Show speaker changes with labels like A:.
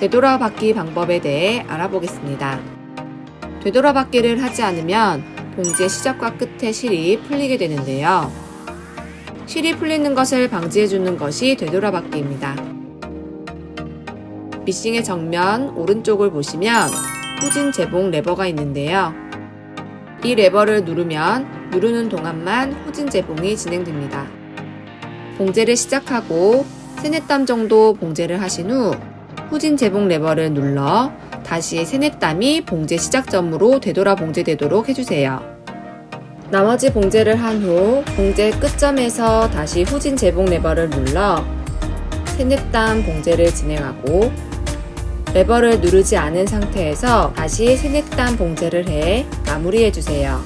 A: 되돌아받기 방법에 대해 알아보겠습니다. 되돌아받기를 하지 않으면 봉지의 시작과 끝에 실이 풀리게 되는데요. 실이 풀리는 것을 방지해주는 것이 되돌아받기입니다. 미싱의 정면 오른쪽을 보시면 후진 재봉 레버가 있는데요. 이 레버를 누르면 누르는 동안만 후진 재봉이 진행됩니다. 봉제를 시작하고 세네 땀 정도 봉제를 하신 후 후진 재봉 레버를 눌러 다시 세네 땀이 봉제 시작점으로 되돌아 봉제되도록 해주세요. 나머지 봉제를 한 후 봉제 끝점에서 다시 후진 재봉 레버를 눌러 세네 땀 봉제를 진행하고 레버를 누르지 않은 상태에서 다시 세네 땀 봉제를 해 마무리해 주세요.